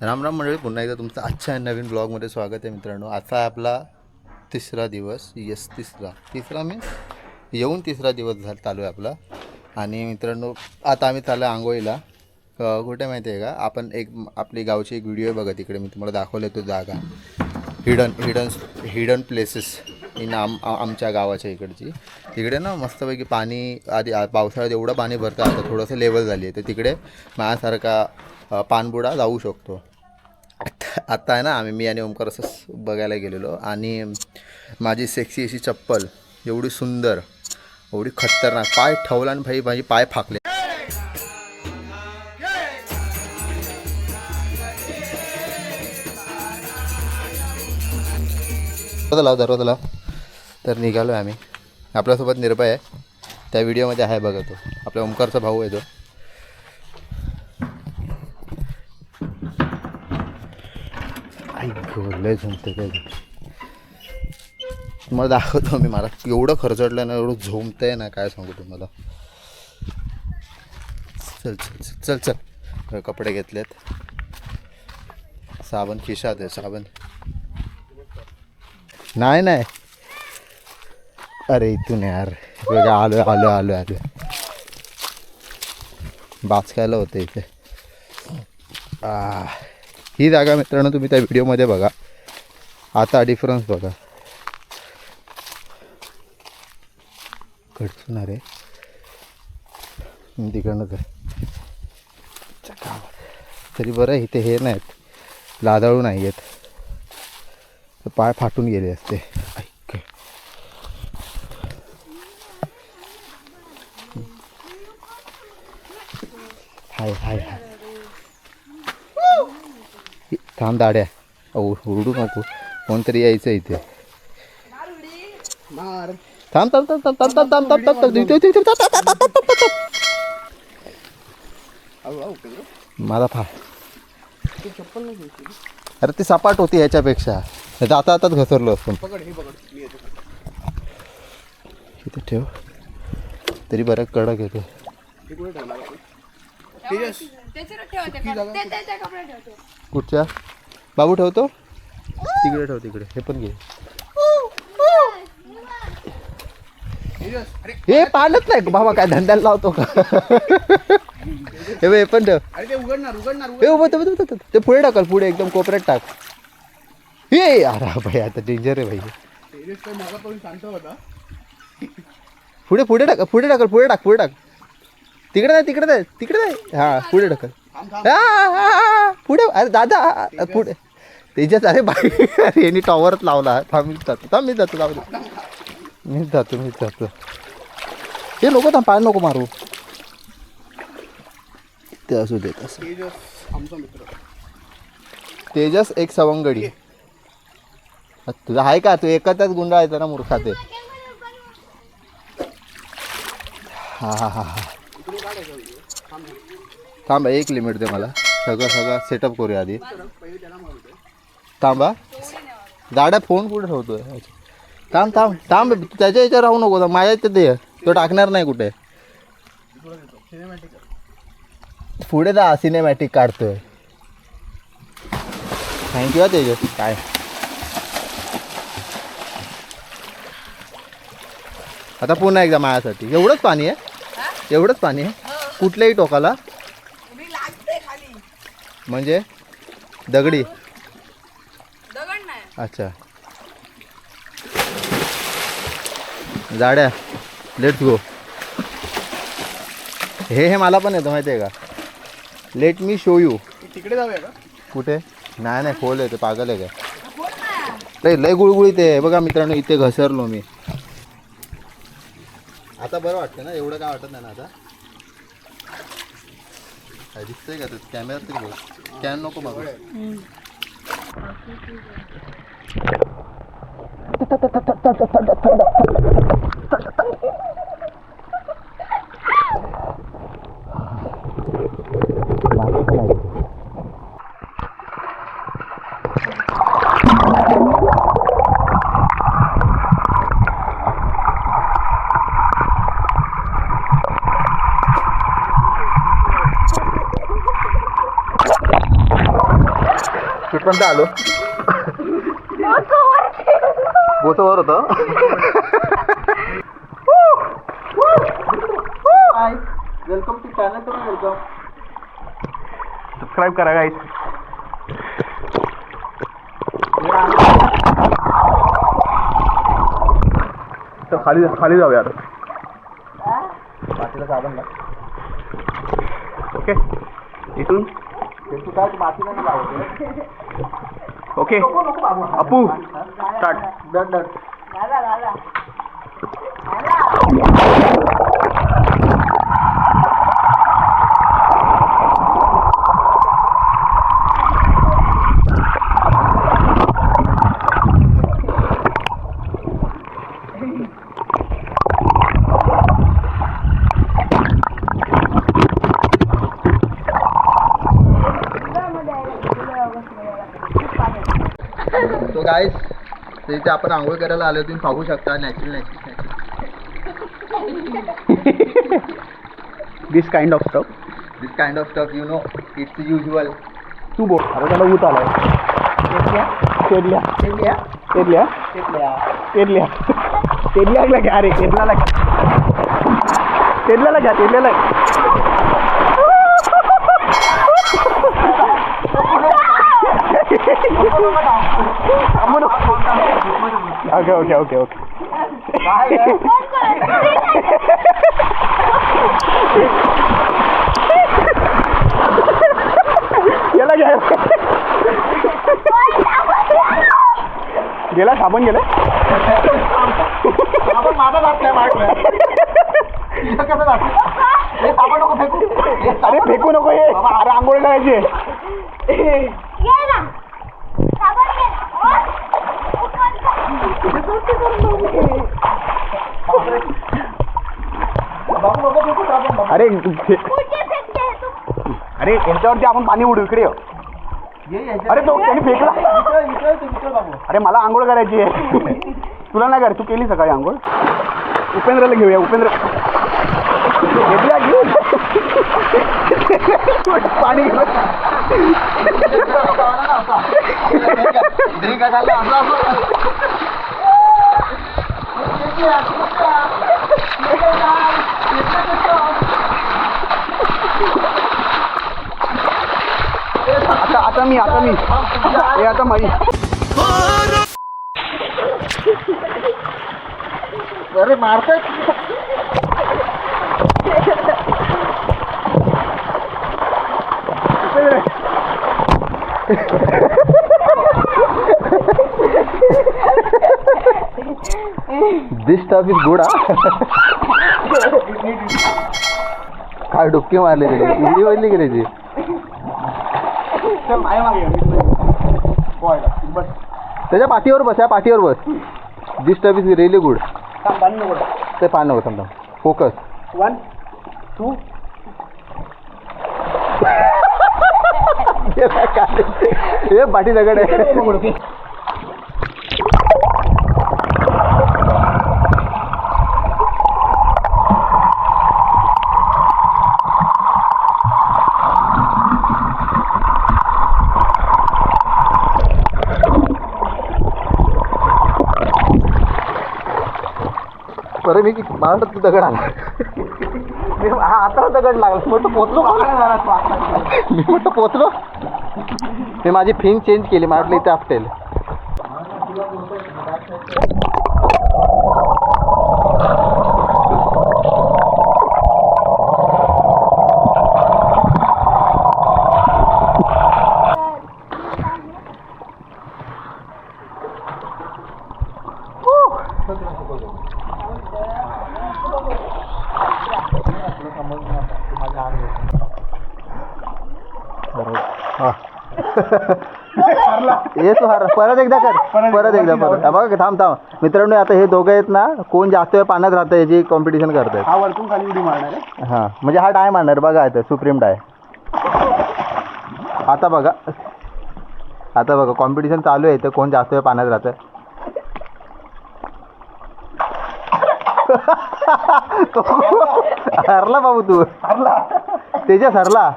राम राम मंडळी पुन्हा एकदा तुमचं आजच्या नवीन ब्लॉगमध्ये स्वागत आहे मित्रांनो. आता आपला तिसरा दिवस यस तिसरा. तिसरा मीन्स येऊन तिसरा दिवस झाला चालू आहे आपला. आणि मित्रांनो आता आम्ही चालू आहे आंघोळीला कुठे माहिती आहे का? आपण एक आपली गावची एक व्हिडिओ बघा तिकडे. मी तुम्हाला दाखवले तो जागा. Hidden hidden hidden places in आम आमच्या गावाच्या इकडची. तिकडे ना मस्तपैकी पाणी आधी पावसाळ्यात एवढं पाणी भरतं आता थोडंसं लेवल झाली आहे. तर तिकडे माझ्यासारखा पाणबुडा जाऊ शकतो. आत्ता आत्ता आहे ना आम्ही मी आणि ओमकार असंच बघायला गेलेलो. आणि माझी सेक्सी अशी चप्पल एवढी सुंदर एवढी खतरनाक. पाय ठेवला आणि भाई माझी पाय फाकले. दरवाजा लाव दरवाजा लाव. तर निघालो आहे आम्ही. आपल्यासोबत निर्भय आहे. त्या व्हिडिओमध्ये आहे बघा तो. आपल्या ओमकारचा भाऊ आहे तो. लय झोमते काय तुम्हाला दाखवतो मी मला एवढं खर्चटलं ना एवढं झोमतंय ना काय सांगू तुम्हाला. चल चल चल चल चल. कपडे घेतलेत. साबण खिशात आहे साबण. नाही नाही. अरे इथून यार. वेगळं आलो आलो आलो आलो बाचकायला होतं इथे. ही जागा मित्रांनो तुम्ही त्या व्हिडिओमध्ये बघा. आता डिफरन्स बघा. कडसून अरे. तिकडनं तिकडनंच आहे तरी बरं इथे हे नाहीत. लादाळू नाही आहेत पाय फाटून गेले असते. हाय हाय हाय थांब दाड्या ओ उरडू नको कोणतरी यायचं इथे थांब थांब थांब थांब थांब थांब थांब थांब. मला फा अरे ती सपाट होती ह्याच्यापेक्षा जाता आताच घसरलो असतो इथे ठेव तरी बरं कडक येते कुठच्या? बाबू ठेवतो? तिकडे ठेव तिकडे. हे पण घे. हे पाणच नाही. बाबा काय धंद्याला लावतो का? हे हे पण ठेव. हे उभं ते- पुढे टाकल पुढे एकदम कोपऱ्यात टाक. हे अरे भाई आता डेंजर आहे भाई पुढे पुढे टाक पुढे टाकल पुढे टाक पुढे टाक. तिकडे नाही तिकडे नाही तिकडे नाही हा पुढे ढकल. थांब पुढे. अरे दादा पुढे. त्याच्यात अरे बाई अरे यांनी टॉवरच लावला. थांब मीच जातो थांब मीच जातो लावतो मीच जातो मीच जातो. हे नको थांब पाय नको मारू. ते असू देत असं तेजस एक सवंगडी. आ, तुझा आहे का? तू एकत्रच गुंडाळायचा ना मूर्खा ते हा हा हा हा. थांबा एक लिमिट दे मला. सगळं सगळं सेटअप करूया आधी. थांबा गाड्या फ़ोन कुठे ठेवतोय? थांब थांब थांब. त्याच्या राहू नको. माझ्या दे. तो टाकणार नाही कुठे. पुढे जा सिनेमॅटिक काढतोय. थँक्यू हा, तेजस. काय आता पुन्हा एकदा माझ्यासाठी. एवढंच पाणी आहे? एवढंच पाणी आहे? कुठल्याही टोकाला? उडी लागते खाली. म्हणजे? दगडी. दगड नाही. अच्छा. जाड्या. लेट्स गो हे हे मला पण येतं माहिती आहे का? लेट मी शो यू तिकडे जाऊया का? कुठे? नाही नाही खोल आहे ते पागल आहे का लय लय गुळगुळीत आहे. बघा मित्रांनो इथे घसरलो मी. आता बरं वाटतं ना एवढं काय वाटत नाही ना आता. दिसतंय का ते? कॅमेरा तरी बघ. कॅन नको बघ इथपर्यंत आलो. बोचवर होतं. वेलकम टू चॅनल तुम्ही वेलकम सबस्क्राईब करा गाईस तर खाली खाली जाऊया मातीला साबण. ओके इथून? काय मातीला नाही लावत? ओके अपू स्टार्ट डट तो गाईस इथे आपण आंघोळ करायला आलो तुम्ही पाहू शकता natural natural this kind of stuff this kind of stuff you know it's usual तू बोल. अरे त्याला ऊत आलाय. केरल्या केरल्या केरल्या केरल्या केरल्याला घ्या. अरे केरल्याला घ्या. केरल्याला घ्या केरल्याला ओके ओके ओके ओके याला घ्या गेला साबण गेला. आपण माझा जात नाही मागलं कसं जात? हे साबण नको फेकू. हे अरे फेकू नको हे. अरे आंघोळ करायची आहे. बाबू नको फेकू साबण अरे अरे यांच्यावरती आपण पाणी उडू इकडे ये. अरे तो त्यांनी फेकला. अरे मला आंघोळ करायची आहे. तुला नाही कर तू केली सकाळी आंघोळ. उपेंद्रला घेऊया उपेंद्र. घेतल्या घेऊ पाणी घेऊन. ड्रिंक खाल्लं असं असं आता आता मी आता मी. हे आता माई अरे मारताय. दिस स्टफ इज गुड काय डुबकी मारली गेली उडी वळली गेली. बस. त्याच्या पाठीवर बस या पाठीवर बस. This stuff is really good ते पान नको समजा फोकस वन टू हे पाठी दगड आहे. बरं मी की- मला तू दगड आणला. मी हा आता दगड लागला. म्हटलं पोचलो मी म्हटलं पोचलो. मी माझी फिन चेंज केली मला वाटलं इथे आपटेल. हा. ये तू हर परत एकदा कर. परत एकदा परत हा बघ थांब थांब. मित्रांनो आता हे दोघं आहेत ना कोण जास्त वेळ पाण्यात राहतं याची कॉम्पिटिशन करतायत. हा वरतून खाली उडी मारणार आहे. हां म्हणजे हा डाय मारणार बघा आता सुप्रीम डाय. आता बघा. आता बघा कॉम्पिटिशन चालू आहे तर कोण जास्त वेळ पाण्यात राहतं हरला बाबू तू. तेजस हरला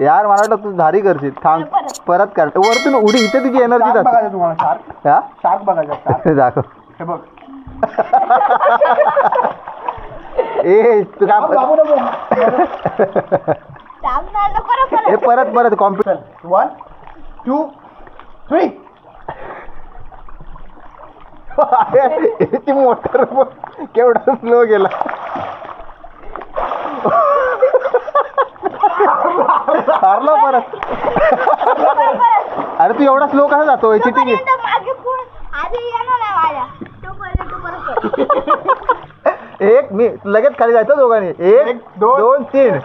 यार मला वाटलं तू धारी करशील. थांब परत कर. वरतून उडी इथे तुझी एनर्जी शार्क जाते. बघायचं तुम्हाला शार्क. हा? शार्क बघायचं शार्क. दाखव. हे बघ. ए तू काय बाबू नको. ए परत परत कॉम्प्युटर वन टू थ्री ती मोटर केवढा स्लो गेला. हारला परत. अरे तू एवढा स्लो कसा जातोय चिटिंग एक मी लगेच खाली जायचं दोघांनी. एक एक, दोन. दोन तीन.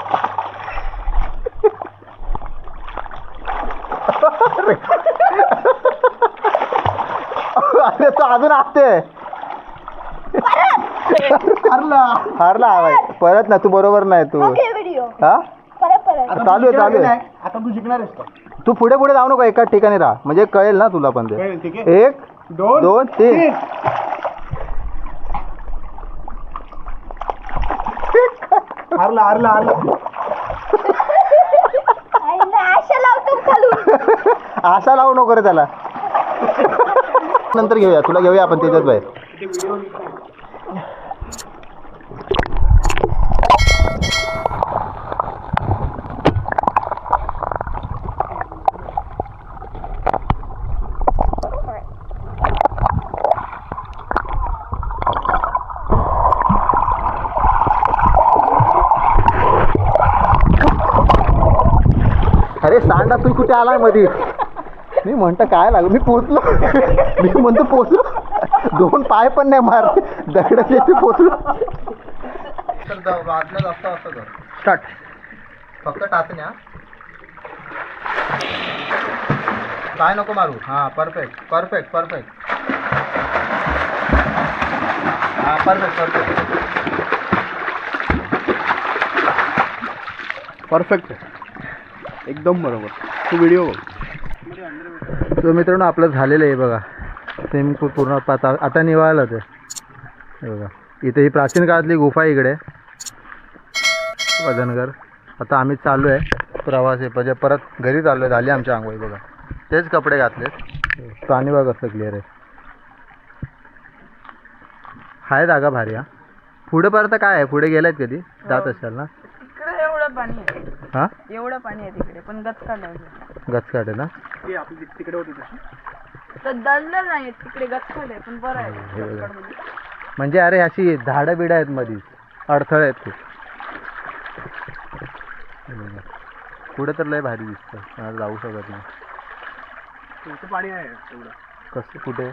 अरे. तो अजून असते हारला. हारला हा बाई. परत ना तू बरोबर नाही तू. व्हिडिओ हा? आता चालू आहे, तू चालू आहे. आता तू जिंकणार आहेस का? तू पुढे पुढे जाऊ नको एकाच ठिकाणी राहा. म्हणजे कळेल ना तुला पण ते. कळेल, ठीक आहे. एक दोन दोन तीन. हारला हारला हारला. आशा लावतो खालून. आशा लावू नको रे त्याला. नंतर घेऊया तुला घेऊया आपण त्याच्यात बाहेर. सांडा तू कुठे आलायमध्ये मी म्हणतो काय लागू मी पोचलो. मी म्हणतो पोचलो. दोन पाय पण नाही मार दगडाचे ते पोचलो. स्टार्ट फक्त टाचण्या काय नको मारू? हा परफेक्ट परफेक्ट परफेक्ट हा परफेक्ट परफेक्ट परफेक्ट एकदम बरोबर. तू व्हिडिओ बघ. तर मित्रांनो आपलं झालेलं आहे बघा. स्विमिंग पूल पूर्ण पाता आता निवाळलं ते. बघा. इथे ही प्राचीन काळातली गुफा इकडे. वजनगर. आता आम्ही चाललो आहे प्रवासी म्हणजे परत घरी चाललो आहे झाली आमच्या आंघोळी बघा. तेच कपडे घातलेत. प्राणी बघा असं क्लिअर आहे. हाय जागा भारी हा. पुढे परत काय आहे? पुढे गेलायत कधी? जात असाल ना? एवढं पाणी आहे हां? एवढं पाणी आहे तिकडे पण गचकाट आहे गचकाट आहे ना? ती आपली ति- तिकडे होती तशी. तर दळलं नाही तिकडे गचकाट आहे पण बरं आहे. हे बघा. म्हणजे अरे अशी झाडं बिडं आहेत मधीच अडथळे आहेत खूप. हे बघा. पुढे तर लय भारी दिसतं मला जाऊ शकत नाही. इथं पाणी आहे एवढं. कसं कुठे?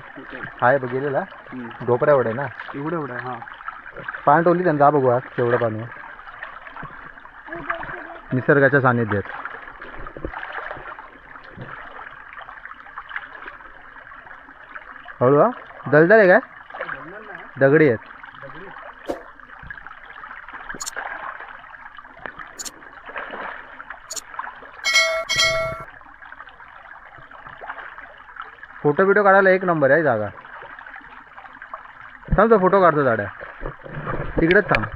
हाय बघ गेलेला ढोपऱ्या एवढे ना? एवढं एवढं आहे हां. पाणी टोली त्यांचा बघू आज केवढं पाणी आहे. निसर्गाच्या सानिध्यात. हळू हा? दलदल आहे काय? दगडी आहेत. फोटो बिटो काढायला एक नंबर आहे जागा. थांब तो फोटो काढतो जाड्या. तिकडेच थांब.